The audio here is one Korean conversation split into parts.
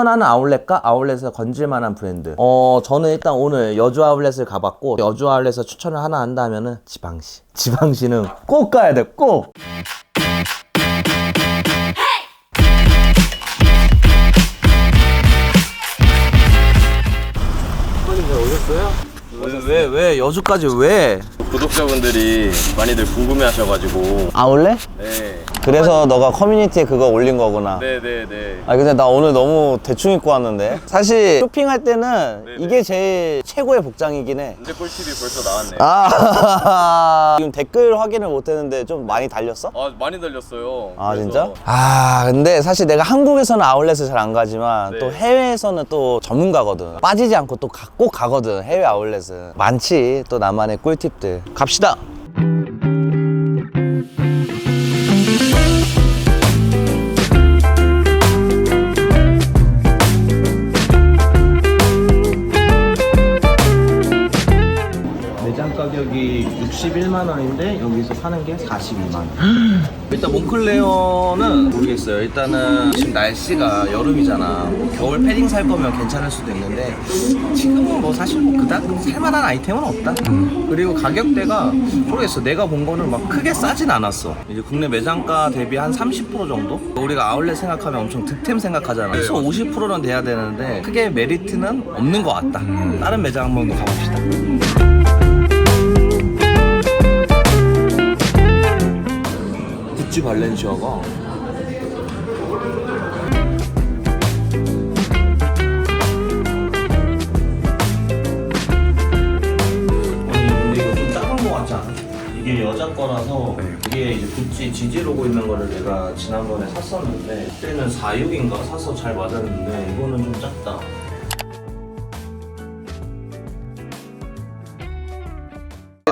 추천하는 아울렛과 아울렛에서 건질만한 브랜드. 어, 저는 일단 오늘 여주 아울렛을 가봤고 여주 아울렛에서 추천을 하나 한다면은 지방시. 지방시는 꼭 가야 돼. 꼭. 왜, 왜, 왜, 여주까지 왜? 구독자분들이 많이들 궁금해 하셔가지고 아울렛? 네, 그래서 너가 커뮤니티에 그거 올린 거구나. 네네네. 아 근데 나 오늘 너무 대충 입고 왔는데 사실 쇼핑할 때는 네네. 이게 제일 최고의 복장이긴 해. 근데 꿀팁이 벌써 나왔네요. 아 지금 댓글 확인을 못했는데 좀 많이 달렸어? 아 많이 달렸어요. 아 그래서 진짜? 아 근데 사실 내가 한국에서는 아울렛을 잘 안 가지만 네. 또 해외에서는 또 전문가거든 빠지지 않고 또 꼭 가거든 해외 아울렛은 많지 또 나만의 꿀팁들 갑시다 가격이 61만 원인데 여기서 사는 게 42만 원. 일단 몽클레어는 모르겠어요. 일단은 지금 날씨가 여름이잖아. 뭐 겨울 패딩 살 거면 괜찮을 수도 있는데 지금은 뭐 사실 뭐 그닥 살만한 아이템은 없다. 그리고 가격대가 모르겠어. 내가 본 거는 막 크게 싸진 않았어. 이제 국내 매장가 대비 한 30% 정도? 우리가 아울렛 생각하면 엄청 득템 생각하잖아. 그래서 50%는 돼야 되는데 크게 메리트는 없는 것 같다. 다른 매장 한번 더 가봅시다. 구찌 발렌시아가 아니 근데 이거 좀 작은 거 같지 않아? 이게 여자 거라서 이게 이제 구찌 지지 로고 있는 거를 내가 지난번에 샀었는데 그때는 46인가 사서 잘 맞았는데 이거는 좀 작다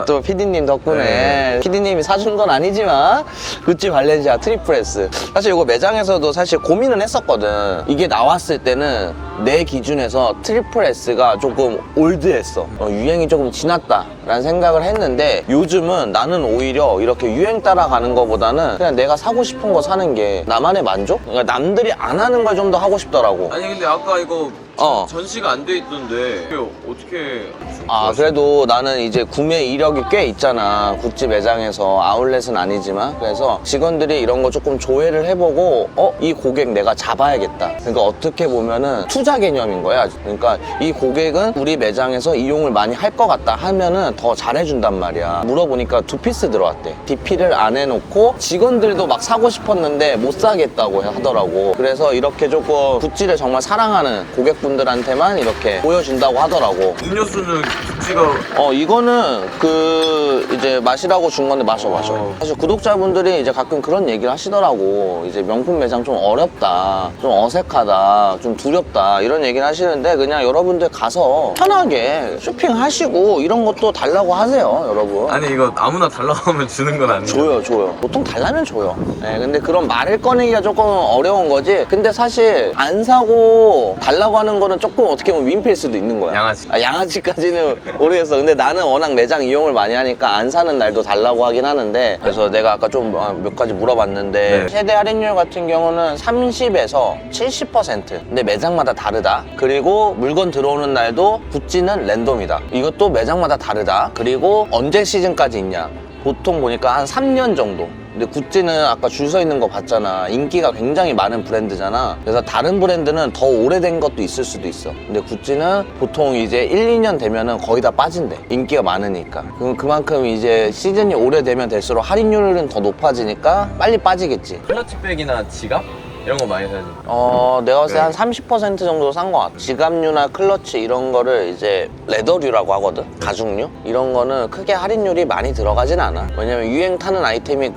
또 피디님 덕분에 네. 피디님이 사준 건 아니지만 구찌 발렌시아 트리플스. 사실 이거 매장에서도 사실 고민은 했었거든. 이게 나왔을 때는 내 기준에서 트리플 S가 조금 올드했어. 어, 유행이 조금 지났다 라는 생각을 했는데 요즘은 나는 오히려 이렇게 유행 따라가는 것보다는 그냥 내가 사고 싶은 거 사는 게 나만의 만족? 그러니까 남들이 안 하는 걸 좀 더 하고 싶더라고. 아니 근데 아까 이거 어. 전시가 안 돼 있던데 어떻게? 아 그래도 나는 이제 구매 이력이 꽤 있잖아. 구찌 매장에서 아울렛은 아니지만. 그래서 직원들이 이런 거 조금 조회를 해보고 어 이 고객 내가 잡아야겠다. 그러니까 어떻게 보면은 투자 개념인 거야 그러니까 이 고객은 우리 매장에서 이용을 많이 할 것 같다 하면은 더 잘해준단 말이야. 물어보니까 두 피스 들어왔대. DP를 안 해놓고 직원들도 막 사고 싶었는데 못 사겠다고 하더라고. 그래서 이렇게 조금 구찌를 정말 사랑하는 고객분 들한테만 이렇게 보여준다고 하더라고 음료수는 구찌가 어 이거는 그 이제 마시라고 준 건데 마셔 마셔 어. 사실 구독자분들이 이제 가끔 그런 얘기를 하시더라고 이제 명품 매장 좀 어렵다 좀 어색하다 좀 두렵다 이런 얘기를 하시는데 그냥 여러분들 가서 편하게 쇼핑하시고 이런 것도 달라고 하세요 여러분 아니 이거 아무나 달라고 하면 주는 건 아니에요. 줘요, 줘요. 보통 달라면 줘요. 네, 근데 그런 말을 꺼내기가 조금 어려운 거지. 근데 사실 안 사고 달라고 하는 거는 조금 어떻게 보면 민폐일 수도 있는 거야. 양아치. 아, 양아치까지는 모르겠어. 근데 나는 워낙 매장 이용을 많이 하니까 안 사는 날도 달라고 하긴 하는데 그래서 내가 아까 좀 몇 가지 물어봤는데 네. 최대 할인율 같은 경우는 30에서 70%. 근데 매장마다 다르다. 그리고 물건 들어오는 날도 구찌는 랜덤이다. 이것도 매장마다 다르다. 그리고 언제 시즌까지 있냐? 보통 보니까 한 3년 정도. 근데 구찌는 아까 줄 서 있는 거 봤잖아. 인기가 굉장히 많은 브랜드잖아. 그래서 다른 브랜드는 더 오래된 것도 있을 수도 있어. 근데 구찌는 보통 이제 1, 2년 되면은 거의 다 빠진대. 인기가 많으니까. 그럼 그만큼 이제 시즌이 오래되면 될수록 할인율은 더 높아지니까 빨리 빠지겠지. 클러치백이나 지갑 이런 거 많이 사지. 어, 내가 봤을 때 네. 한30% 정도 산 것 같아. 지갑류나 클러치 이런 거를 이제 레더류라고 하거든. 가죽류? 이런 거는 크게 할인율이 많이 들어가진 않아. 왜냐면 유행 타는 아이템이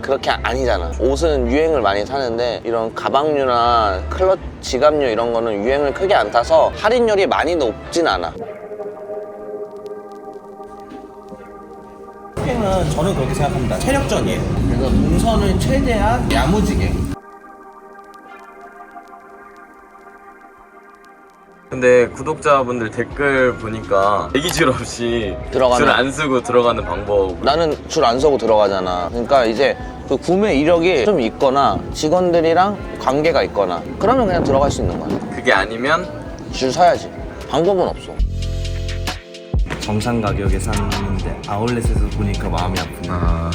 그렇게 아니잖아. 옷은 유행을 많이 타는데 이런 가방류나 클러 지갑류 이런 거는 유행을 크게 안 타서 할인율이 많이 높진 않아. 쇼핑은 저는 그렇게 생각합니다. 체력전이에요. 그래서 동선을 최대한 야무지게. 근데 구독자분들 댓글 보니까 대기줄 없이 들어가는- 줄 안 쓰고 들어가는 방법. 나는 줄 안 서고 들어가잖아. 그러니까 이제 그 구매 이력이 좀 있거나 직원들이랑 관계가 있거나 그러면 그냥 들어갈 수 있는 거야. 그게 아니면 줄 서야지. 방법은 없어. 정상 가격에 샀는데 아울렛에서 보니까 마음이 아프네. 아...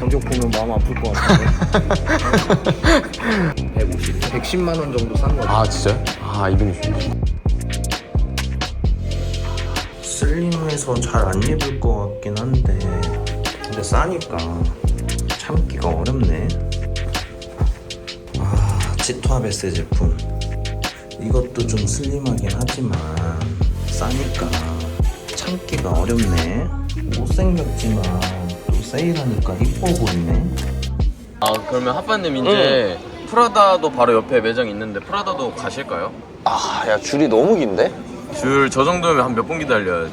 가격 보면 마음 아플 것 같은데. 150, 110만 원 정도 싼 거지. 아 진짜요? 아 260. 슬림해서 잘 안 입을 것 같긴 한데 근데 싸니까 참기가 어렵네. 아 치토아베스 제품. 이것도 좀 슬림하긴 하지만 싸니까 참기가 어렵네. 못생겼지만 또 세일하니까 이뻐 보이네. 아 그러면 하빠님 이제 프라다도 바로 옆에 매장 있는데 프라다도 가실까요? 아, 야, 줄이 너무 긴데? 줄 저 정도면 한 몇 분 기다려야지.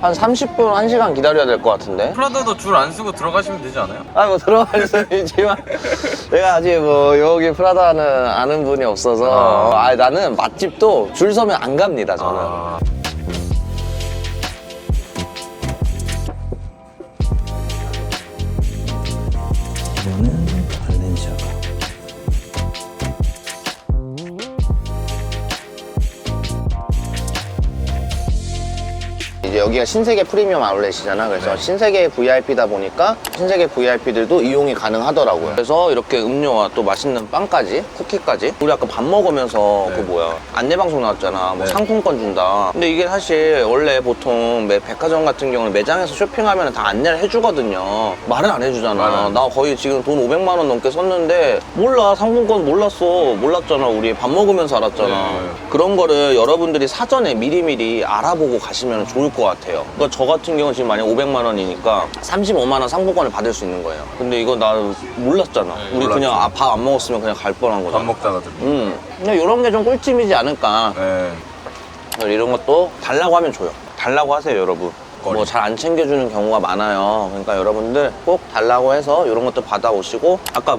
한 30분, 1시간 기다려야 될 것 같은데? 프라다도 줄 안 쓰고 들어가시면 되지 않아요? 아, 뭐 들어갈 수 있지만 내가 아직 뭐 여기 프라다는 아는 분이 없어서 아. 아, 나는 맛집도 줄 서면 안 갑니다, 저는. 아... 여기가 신세계 프리미엄 아울렛이잖아. 그래서 신세계 VIP다 보니까 신세계 VIP들도 이용이 가능하더라고요. 그래서 이렇게 음료와 또 맛있는 빵까지, 쿠키까지. 우리 아까 밥 먹으면서 네. 그 뭐야 안내방송 나왔잖아. 뭐 네. 상품권 준다. 근데 이게 사실 원래 보통 매- 백화점 같은 경우는 매장에서 쇼핑하면 다 안내를 해주거든요. 말을 안 해주잖아. 나 거의 지금 돈 500만 원 넘게 썼는데 몰라 상품권 몰랐어. 몰랐잖아. 우리 밥 먹으면서 알았잖아. 네. 그런 거를 여러분들이 사전에 미리미리 알아보고 가시면 좋을 것 같아요. 그러니까 저 같은 경우는 지금 만약 500만 원이니까 35만 원 상품권을 받을 수 있는 거예요. 근데 이거 나 몰랐잖아. 네, 우리 몰랐죠. 그냥 아, 밥 안 먹었으면 그냥 갈 뻔한 밥 거잖아. 먹다가 들. 음. 근데 이런 게 좀 꿀찜이지 않을까. 네. 이런 것도 달라고 하면 줘요. 달라고 하세요, 여러분. 거리. 뭐 잘 안 챙겨주는 경우가 많아요. 그러니까 여러분들 꼭 달라고 해서 이런 것도 받아오시고 아까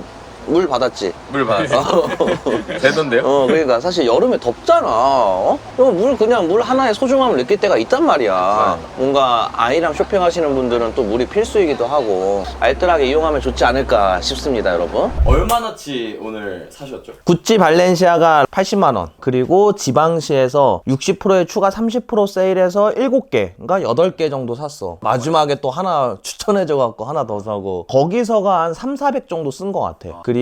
물 받았지? 물 받았어. 되던데요? 어, 그러니까 사실 여름에 덥잖아. 어? 그럼 물 그냥 물 하나의 소중함을 느낄 때가 있단 말이야. 뭔가 아이랑 쇼핑하시는 분들은 또 물이 필수이기도 하고 알뜰하게 이용하면 좋지 않을까 싶습니다, 여러분. 얼마나치 오늘 사셨죠? 구찌 발렌시아가 80만 원 그리고 지방시에서 60%에 추가 30% 세일해서 7개 그러니까 8개 정도 샀어 마지막에 또 하나 추천해줘 갖고 하나 더 사고 거기서가 한 3, 400 정도 쓴 것 같아 그리고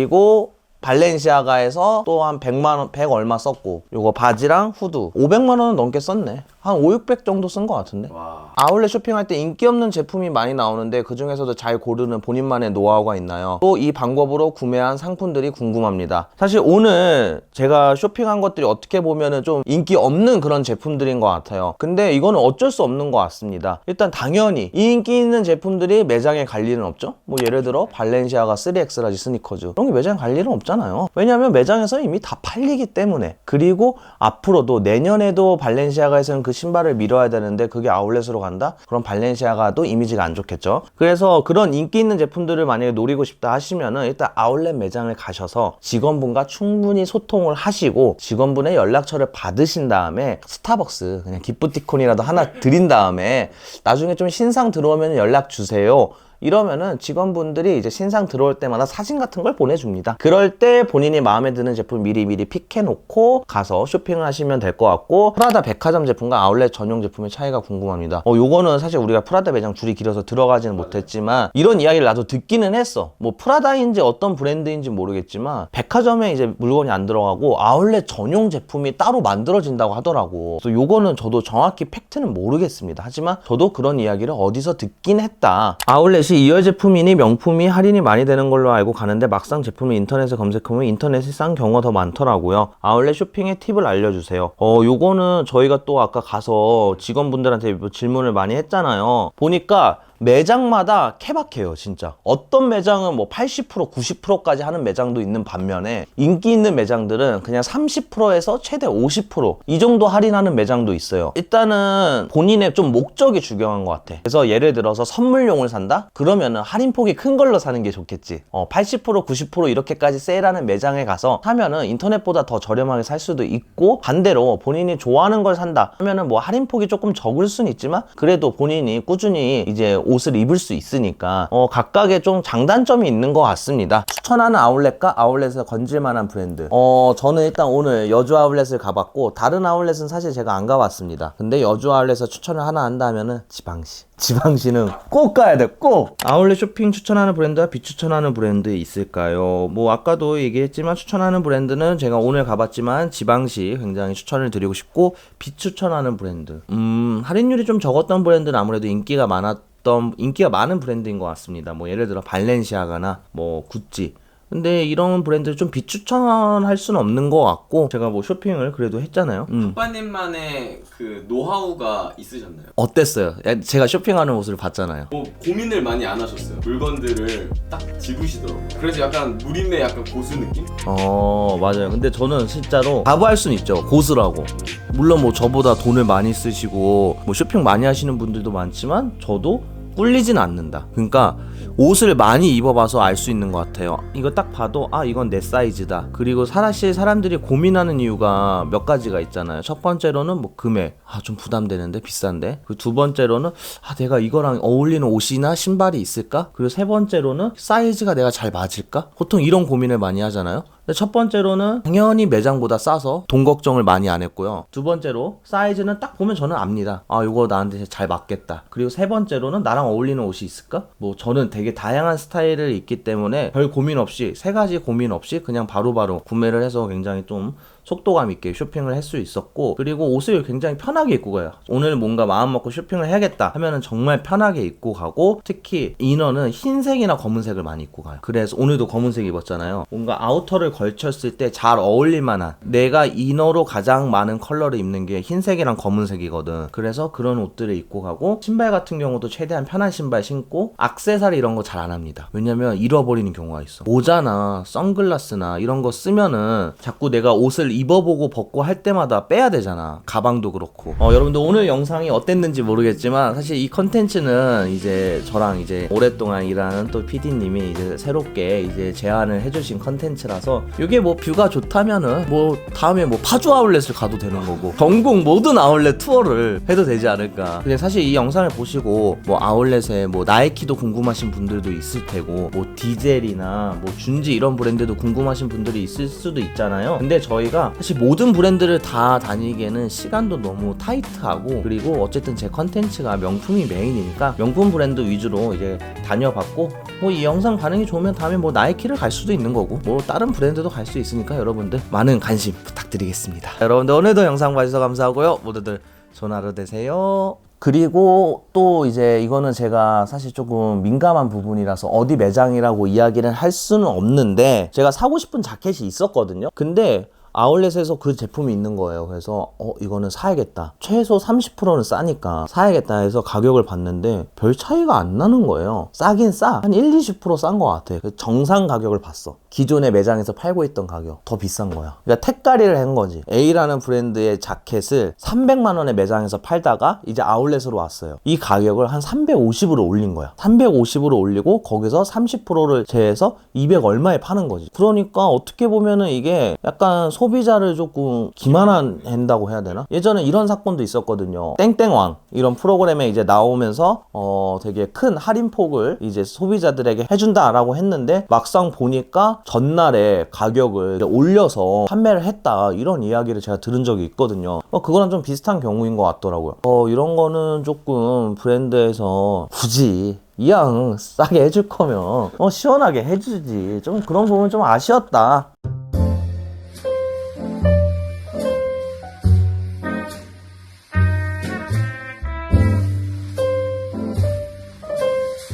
발렌시아가에서 또 한 100만 원, 100 얼마 썼고 요거 바지랑 후드. 500만 원은 넘게 썼네 한 5, 600 정도 쓴 것 같은데 와. 아울렛 쇼핑할 때 인기 없는 제품이 많이 나오는데 그 중에서도 잘 고르는 본인만의 노하우가 있나요? 또 이 방법으로 구매한 상품들이 궁금합니다. 사실 오늘 제가 쇼핑한 것들이 어떻게 보면은 좀 인기 없는 그런 제품들인 것 같아요. 근데 이거는 어쩔 수 없는 것 같습니다. 일단 당연히 이 인기 있는 제품들이 매장에 갈 일은 없죠. 뭐 예를 들어 발렌시아가 3X 라지 스니커즈 그런 게 매장에 갈 일은 없잖아요. 왜냐하면 매장에서 이미 다 팔리기 때문에 그리고 앞으로도 내년에도 발렌시아가에서는 그 신발을 밀어야 되는데 그게 아울렛으로 간다? 그럼 발렌시아가도 이미지가 안 좋겠죠. 그래서 그런 인기 있는 제품들을 만약에 노리고 싶다 하시면은 일단 아울렛 매장을 가셔서 직원분과 충분히 소통을 하시고 직원분의 연락처를 받으신 다음에 스타벅스 그냥 기프티콘이라도 하나 드린 다음에 나중에 좀 신상 들어오면 연락 주세요. 이러면은 직원분들이 이제 신상 들어올 때마다 사진 같은 걸 보내줍니다. 그럴 때 본인이 마음에 드는 제품 미리 미리 픽해놓고 가서 쇼핑을 하시면 될 것 같고 프라다 백화점 제품과 아울렛 전용 제품의 차이가 궁금합니다. 어, 요거는 사실 우리가 프라다 매장 줄이 길어서 들어가지는 못했지만 이런 이야기를 나도 듣기는 했어. 뭐 프라다인지 어떤 브랜드인지 모르겠지만 백화점에 이제 물건이 안 들어가고 아울렛 전용 제품이 따로 만들어진다고 하더라고. 그래서 요거는 저도 정확히 팩트는 모르겠습니다. 하지만 저도 그런 이야기를 어디서 듣긴 했다. 아울렛 이 2열 제품이니 명품이 할인이 많이 되는 걸로 알고 가는데 막상 제품을 인터넷에 검색하면 인터넷이 싼 경우가 더 많더라고요. 아울렛 쇼핑의 팁을 알려주세요. 어, 요거는 저희가 또 아까 가서 직원분들한테 뭐 질문을 많이 했잖아요. 보니까 매장마다 케바케요, 진짜. 어떤 매장은 뭐 80%, 90%까지 하는 매장도 있는 반면에 인기 있는 매장들은 그냥 30%에서 최대 50%이 정도 할인하는 매장도 있어요. 일단은 본인의 좀 목적이 중요한 것 같아. 그래서 예를 들어서 선물용을 산다? 그러면은 할인폭이 큰 걸로 사는 게 좋겠지. 어, 80%, 90% 이렇게까지 세일하는 매장에 가서 사면은 인터넷보다 더 저렴하게 살 수도 있고 반대로 본인이 좋아하는 걸 산다 하면은 뭐 할인폭이 조금 적을 수는 있지만 그래도 본인이 꾸준히 이제 옷을 입을 수 있으니까 어, 각각의 좀 장단점이 있는 것 같습니다. 추천하는 아울렛과 아울렛에서 건질만한 브랜드. 어, 저는 일단 오늘 여주 아울렛을 가봤고 다른 아울렛은 사실 제가 안 가봤습니다. 근데 여주 아울렛에서 추천을 하나 한다면은 지방시. 지방시는 꼭 가야 돼, 꼭! 아울렛 쇼핑 추천하는 브랜드와 비추천하는 브랜드 있을까요? 뭐, 아까도 얘기했지만 추천하는 브랜드는 제가 오늘 가봤지만 지방시 굉장히 추천을 드리고 싶고, 비추천하는 브랜드. 음, 할인율이 좀 적었던 브랜드는 아무래도 인기가 많았 던, 인기가 많은 브랜드인 것 같습니다. 뭐, 예를 들어 발렌시아가나, 뭐, 구찌. 근데 이런 브랜드를 좀 비추천할 수는 없는 것 같고, 제가 뭐 쇼핑을 그래도 했잖아요. 음. 아빠님만의 그 노하우가 있으셨나요? 어땠어요? 야, 제가 쇼핑하는 모습을 봤잖아요. 뭐 고민을 많이 안 하셨어요. 물건들을 딱 집으시더라고요. 그래서 약간 무림의 약간 고수 느낌? 어 맞아요 근데 저는 진짜로 자부할 수는 있죠 고수라고 물론 뭐 저보다 돈을 많이 쓰시고 뭐 쇼핑 많이 하시는 분들도 많지만 저도 꿀리진 않는다. 그러니까 옷을 많이 입어봐서 알 수 있는 것 같아요. 이거 딱 봐도 아 이건 내 사이즈다. 그리고 사실 사람들이 고민하는 이유가 몇 가지가 있잖아요. 첫 번째로는 뭐 금액. 아 좀 부담되는데? 비싼데? 그 두 번째로는 아 내가 이거랑 어울리는 옷이나 신발이 있을까? 그리고 세 번째로는 사이즈가 내가 잘 맞을까? 보통 이런 고민을 많이 하잖아요. 첫 번째로는 당연히 매장보다 싸서 돈 걱정을 많이 안 했고요. 두 번째로 사이즈는 딱 보면 저는 압니다. 아 이거 나한테 잘 맞겠다. 그리고 세 번째로는 나랑 어울리는 옷이 있을까? 뭐 저는 되게 다양한 스타일을 입기 때문에 별 고민 없이 세 가지 고민 없이 그냥 바로 바로 구매를 해서 굉장히 좀 속도감 있게 쇼핑을 할 수 있었고 그리고 옷을 굉장히 편하게 입고 가요. 오늘 뭔가 마음 먹고 쇼핑을 해야겠다 하면은 정말 편하게 입고 가고 특히 이너는 흰색이나 검은색을 많이 입고 가요. 그래서 오늘도 검은색 입었잖아요. 뭔가 아우터를 걸쳤을 때 잘 어울릴 만한 내가 이너로 가장 많은 컬러를 입는 게 흰색이랑 검은색이거든. 그래서 그런 옷들을 입고 가고 신발 같은 경우도 최대한 편한 신발 신고 악세사리 이런 거 잘 안 합니다. 왜냐면 잃어버리는 경우가 있어. 모자나 선글라스나 이런 거 쓰면은 자꾸 내가 옷을 입어보고 벗고 할 때마다 빼야 되잖아. 가방도 그렇고. 어, 여러분들 오늘 영상이 어땠는지 모르겠지만 사실 이 컨텐츠는 이제 저랑 이제 오랫동안 일하는 또 PD님이 이제 새롭게 이제 제안을 해주신 컨텐츠라서 이게 뭐 뷰가 좋다면은 뭐 다음에 뭐 파주 아울렛을 가도 되는 거고 전국 모든 아울렛 투어를 해도 되지 않을까. 근데 사실 이 영상을 보시고 뭐 아울렛에 뭐 나이키도 궁금하신 분들도 있을 테고 뭐 디젤이나 뭐 준지 이런 브랜드도 궁금하신 분들이 있을 수도 있잖아요. 근데 저희가 사실 모든 브랜드를 다 다니기에는 시간도 너무 타이트하고 그리고 어쨌든 제 컨텐츠가 명품이 메인이니까 명품 브랜드 위주로 이제 다녀봤고 뭐 이 영상 반응이 좋으면 다음에 뭐 나이키를 갈 수도 있는 거고 뭐 다른 브랜드도 갈 수 있으니까 여러분들 많은 관심 부탁드리겠습니다. 여러분들 오늘도 영상 봐주셔서 감사하고요. 모두들 좋은 하루 되세요. 그리고 또 이제 이거는 제가 사실 조금 민감한 부분이라서 어디 매장이라고 이야기를 할 수는 없는데 제가 사고 싶은 자켓이 있었거든요. 근데 아울렛에서 그 제품이 있는 거예요. 그래서 어 이거는 사야겠다. 최소 30%는 싸니까 사야겠다 해서 가격을 봤는데 별 차이가 안 나는 거예요. 싸긴 싸. 한 1, 20%싼 것 같아. 그 정상 가격을 봤어. 기존의 매장에서 팔고 있던 가격 더 비싼 거야. 그러니까 택가리를 한 거지. A라는 브랜드의 자켓을 300만 원에 매장에서 팔다가 이제 아울렛으로 왔어요. 이 가격을 한 350으로 올린 거야. 350으로 올리고 거기서 30%를 제해서 200 얼마에 파는 거지. 그러니까 어떻게 보면은 이게 약간 소비자를 조금 기만한다고 해야 되나? 예전에 이런 사건도 있었거든요. 땡땡왕 이런 프로그램에 이제 나오면서 어 되게 큰 할인폭을 이제 소비자들에게 해준다라고 했는데 막상 보니까 전날에 가격을 올려서 판매를 했다 이런 이야기를 제가 들은 적이 있거든요. 어, 그거랑 좀 비슷한 경우인 것 같더라고요. 어 이런 거는 조금 브랜드에서 굳이 이왕 싸게 해줄 거면 어 시원하게 해주지 좀 그런 부분 좀 아쉬웠다